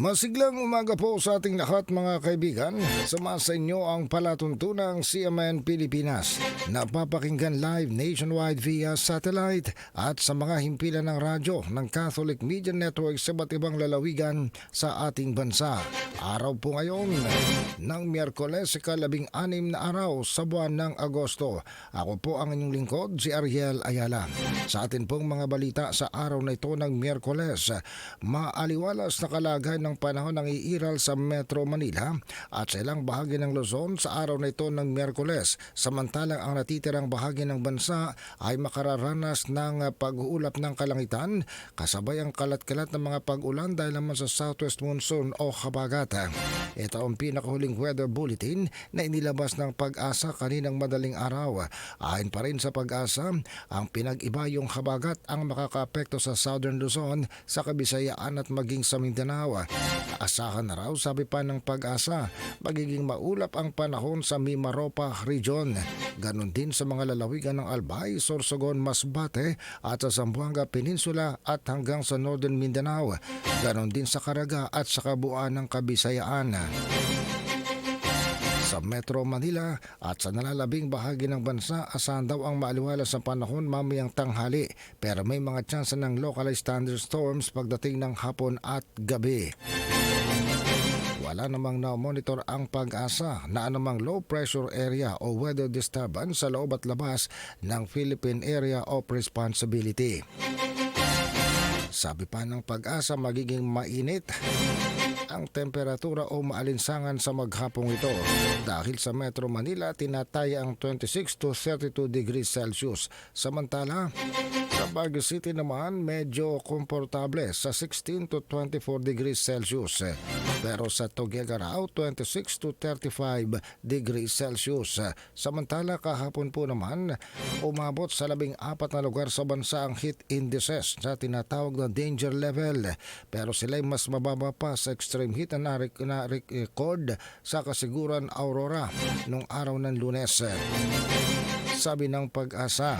Masiglang umaga po sa ating lahat mga kaibigan. Sama sa inyo ang palatuntunang CMN Pilipinas. Napapakinggan live nationwide via satellite at sa mga himpilan ng radyo ng Catholic Media Network sa iba't ibang lalawigan sa ating bansa. Araw po ngayon ng Miyerkules, ikalabing anim na araw sa buwan ng Agosto. Ako po ang inyong lingkod, si Ariel Ayala. Sa atin pong mga balita sa araw na ito ng Miyerkules, maaliwalas na kalagay ng panahon ng iiral sa Metro Manila at sa ilang bahagi ng Luzon sa araw na ito ng Miyerkules. Samantalang ang natitirang bahagi ng bansa ay makararanas ng pag-uulap ng kalangitan kasabay ang kalat-kalat ng mga pag-ulan dahil naman sa southwest monsoon o habagat. Ito ang pinakahuling weather bulletin na inilabas ng pag-asa kaninang madaling araw. Ayon pa rin sa pag-asa, ang pinag-iba yung habagat ang makakaapekto sa southern Luzon, sa Kabisayaan at maging sa Mindanao. Asahan na raw sabi pa ng pag-asa, magiging maulap ang panahon sa Mimaropa region. Ganon din sa mga lalawigan ng Albay, Sorsogon, Masbate at sa Zamboanga Peninsula at hanggang sa Northern Mindanao. Ganon din sa Caraga at sa kabuuan ng Kabisayaan sa Metro Manila at sa nalalabing bahagi ng bansa asahan daw ang maaliwalas sa panahon mamayang tanghali pero may mga tsansa ng localized thunderstorms pagdating ng hapon at gabi. Wala namang na-monitor ang pag-asa na anumang low pressure area o weather disturbance sa loob at labas ng Philippine Area of Responsibility. Sabi pa ng pag-asa magiging mainit ang temperatura o maalinsangan sa maghapong ito. Dahil sa Metro Manila, tinataya ang 26 to 32 degrees Celsius. Samantala, sa Baguio City naman, medyo komportable sa 16 to 24 degrees Celsius. Pero sa Tuguegarao, 26 to 35 degrees Celsius. Samantala, kahapon po naman, umabot sa labing apat na lugar sa bansa ang heat indices sa tinatawag na danger level. Pero sila'y mas mababa pa sa extreme heat na na-record sa kasiguran Aurora nung araw ng lunes. Sabi ng pag-asa.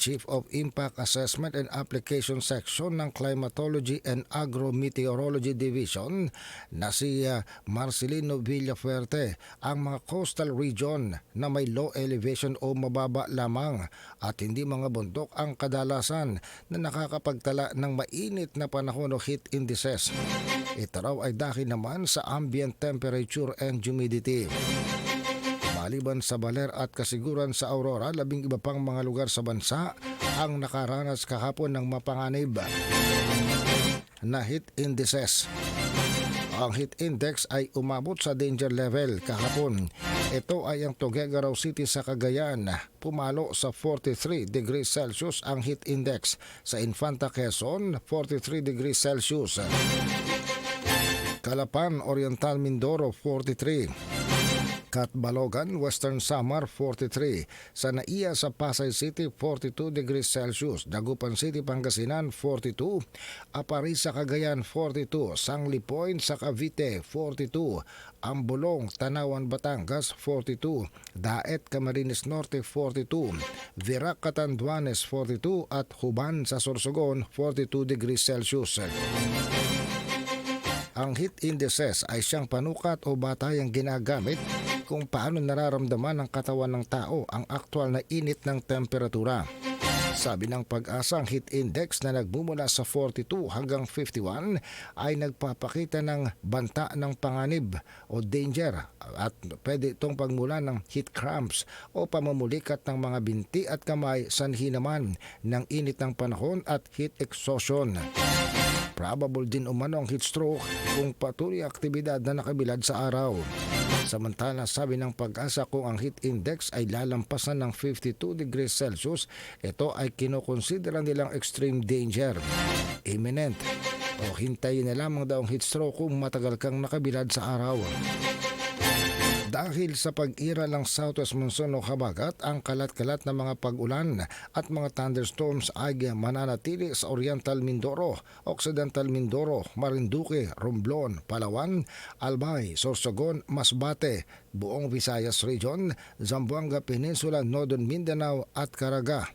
Chief of Impact Assessment and Application Section ng Climatology and Agrometeorology Division na si uh, Marcelino Villafuerte ang mga coastal region na may low elevation o mababa lamang at hindi mga bundok ang kadalasan na nakakapagtala ng mainit na panahon o heat indices. Ito raw ay dahil naman sa ambient temperature and humidity. Maliban sa Baler at kasiguran sa Aurora, labing iba pang mga lugar sa bansa ang nakaranas kahapon ng mapanganib na heat indices. Ang heat index ay umabot sa danger level kahapon. Ito ay ang Tuguegarao City sa Cagayan. Pumalo sa 43 degrees Celsius ang heat index. Sa Infanta Quezon, 43 degrees Celsius. Calapan, Oriental Mindoro, 43. Katbalogan, Western Samar 43, sa Naiya sa Pasay City 42 degrees Celsius, Dagupan City Pangasinan 42, Aparisa Cagayan 42, Sangli Point sa Cavite 42, Ambulong, Tanawan, Batangas 42, Daet, Camarines Norte 42, Virac, Catanduanes 42 at Huban sa Sorsogon 42 degrees Celsius. Ang heat indices ay siyang panukat o batayang ginagamit kung paano nararamdaman ng katawan ng tao ang aktwal na init ng temperatura. Sabi ng pag-asa, ang heat index na nagmumula sa 42 hanggang 51 ay nagpapakita ng banta ng panganib o danger at pwede itong pagmula ng heat cramps o pamumulikat ng mga binti at kamay sanhi naman ng init ng panahon at heat exhaustion. Probable din umano ang heat stroke kung patuloy aktibidad na nakabilad sa araw. Samantala, sabi ng pag-asa kung ang heat index ay lalampasan ng 52 degrees Celsius, ito ay kinokonsidera nilang extreme danger, imminent, o hintayin na lamang daw ang heat stroke kung matagal kang nakabilad sa araw. Dahil sa pag-ira ng southwest monsoon o habagat, ang kalat-kalat na mga pag-ulan at mga thunderstorms ay mananatili sa Oriental Mindoro, Occidental Mindoro, Marinduque, Romblon, Palawan, Albay, Sorsogon, Masbate, buong Visayas Region, Zamboanga Peninsula, Northern Mindanao at Caraga.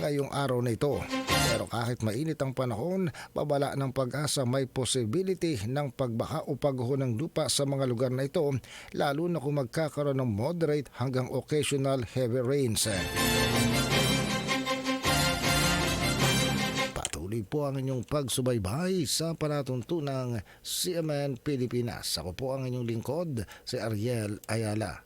ngayong araw na ito. Pero kahit mainit ang panahon, babala ng pag-asa may possibility ng pagbaha o pagho ng lupa sa mga lugar na ito, lalo na kung magkakaroon ng moderate hanggang occasional heavy rains. Patuloy po ang inyong pagsubaybay sa palatuntunang CMN Pilipinas. Ako po ang inyong lingkod, si Ariel Ayala.